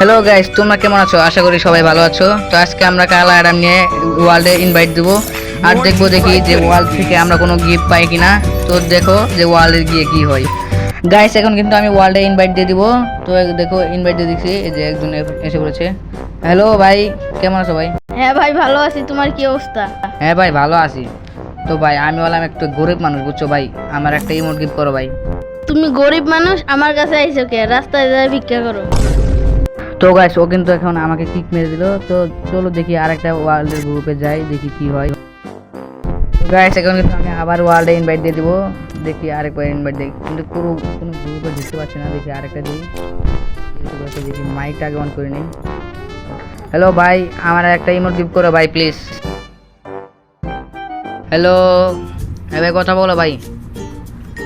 Hello guys তোমরা কেমন আছো? আশা করি সবাই ভালো আছো। তো আজকে আমরা কালা অ্যাডাম নিয়ে ওয়ার্ল্ডে ইনভাইট দেবো। আর দেখব দেখি যে ওয়ার্ল্ড থেকে আমরা কোনো গিফট পাই কিনা। তো দেখো যে ওয়ার্ল্ডে গিয়ে কি হয়। গাইস এখন কিন্তু আমি ওয়ার্ল্ডে ইনভাইট দিয়ে দিব। তো দেখো ইনভাইট দিয়ে দিচ্ছি এই যে একজন এসে পড়েছে। হ্যালো ভাই কেমন আছো ভাই? হ্যাঁ ভাই ভালো আছি। তোমার কি অবস্থা? হ্যাঁ ভাই ভালো আছি। তো ভাই আমি বললাম একটু গরিব মানুষ বুঝছ ভাই? আমার একটা ইমোট গিফট করো ভাই। তুমি গরিব মানুষ আমার কাছে আইছো কে? রাস্তায় যায় ভিক্ষা করো। তো গাইস ও কিন্তু এখন আমাকে কিক মেরে দিল। তো চলো দেখি আরেকটা ওয়ার্ল্ডের গ্রুপে যাই, দেখি কি হয়। গাইস এখন কিন্তু আমি আবার ওয়ার্ল্ডে ইনভাইট দিয়ে দিব। দেখি আরেকবার ইনভাইট দিই। কিন্তু কোনো কোনো গ্রুপে ঢুকতে পারছি না, দেখি আরেকটা দিই। দেখি মাইকটা আগে অন করে নিই হ্যালো ভাই, আমার একটা ইমোট গিফট করো ভাই প্লিজ হ্যালো হ্যাঁ ভাই, কথা বলো ভাই।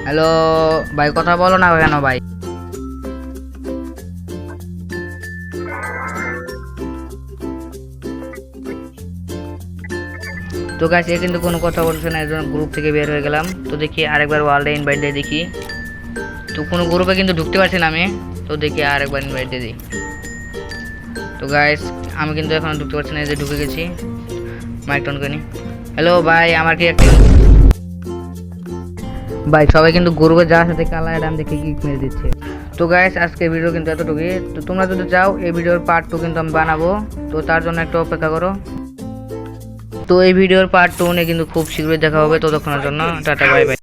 হ্যালো ভাই, কথা বলো না কেন ভাই? তো গাছ এ কিন্তু কোনো কথা বলছে না, একজন গ্রুপ থেকে বের হয়ে গেলাম। তো দেখি আরেকবার ওয়ার্ল্ডে ইনভাইট দিয়ে দেখি। তো কোনো গ্রুপে কিন্তু ঢুকতে পারছি না আমি। তো দেখি আরেকবার ইনভাইট দিয়ে দিই। তো গাইস আমি কিন্তু এখন ঢুকতে পারছি না যে ঢুকে গেছি। মাইক টন করি হ্যালো ভাই, আমার কি একটা ভাই, সবাই কিন্তু গ্রুপে যাওয়ার সাথে কালা অ্যাডাম দেখে কি মেরে দিচ্ছে। তো গাইস আজকে ভিডিও কিন্তু এতটুকুই। তো তোমরা যদি চাও, এই ভিডিওর পার্ট টু কিন্তু আমি বানাবো। তো তার জন্য একটু অপেক্ষা করো। তো এই ভিডিওর পার্ট টু নিয়ে কিন্তু খুব শীঘ্রই দেখা হবে। ততক্ষণের জন্য টাটা বাই বাই